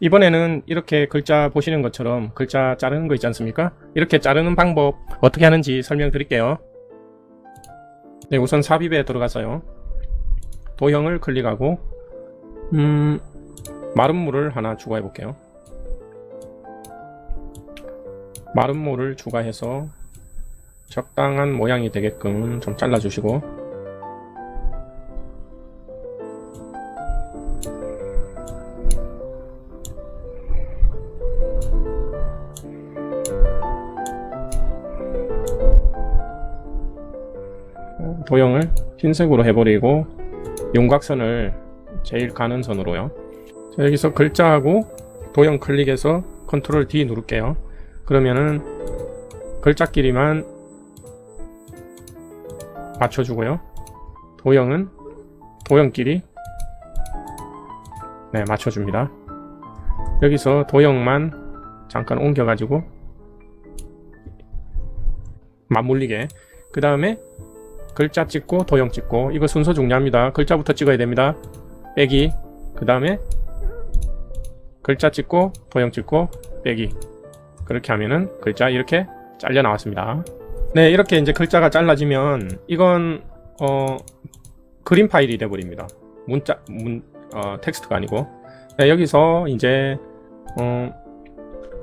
이번에는 이렇게 글자 보시는 것처럼 글자 자르는 거 있지 않습니까? 이렇게 자르는 방법 어떻게 하는지 설명드릴게요. 네, 우선 삽입에 들어가서요. 도형을 클릭하고 음, 마름모를 하나 추가해 볼게요. 마름모를 추가해서 적당한 모양이 되게끔 좀 잘라주시고 도형을 흰색으로 해버리고 윤곽선을 제일 가는 선으로요. 자, 여기서 글자하고 도형 클릭해서 컨트롤 D 누를게요. 그러면은 글자 길이만 맞춰주고요. 도형은 도형 길이 네 맞춰줍니다. 여기서 도형만 잠깐 옮겨 가지고 맞물리게 그 다음에 글자 찍고 도형 찍고 이거 순서 중요합니다. 글자부터 찍어야 됩니다. 빼기 그 다음에 글자 찍고 도형 찍고 빼기 그렇게 하면은 글자 이렇게 잘려 나왔습니다. 네 이렇게 이제 글자가 잘라지면 이건 어 그림 파일이 돼 버립니다. 문자 문 어, 텍스트가 아니고 네, 여기서 이제 어,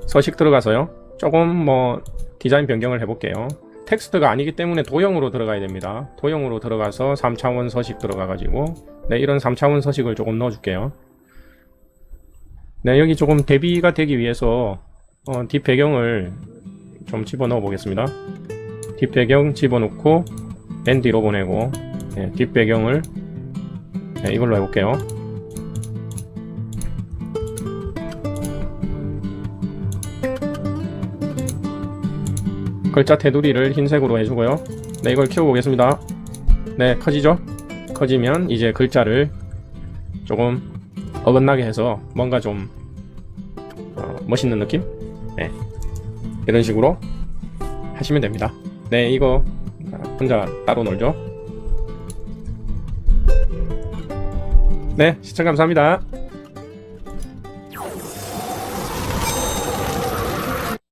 서식 들어가서요. 조금 뭐 디자인 변경을 해볼게요. 텍스트가 아니기 때문에 도형으로 들어가야 됩니다. 도형으로 들어가서 3차원 서식 들어가가지고 네, 이런 3차원 서식을 조금 넣어줄게요. 네, 여기 조금 대비가 되기 위해서 어, 뒷 배경을 좀 집어넣어 보겠습니다. 뒷 배경 집어넣고 밴디로 보내고 네, 뒷 배경을 네, 이걸로 해볼게요. 글자 테두리를 흰색으로 해주고요. 네, 이걸 키워보겠습니다. 네, 커지죠? 커지면 이제 글자를 조금 어긋나게 해서 뭔가 좀 어, 멋있는 느낌? 네, 이런 식으로 하시면 됩니다. 네, 이거 혼자 따로 놀죠? 네, 시청 감사합니다.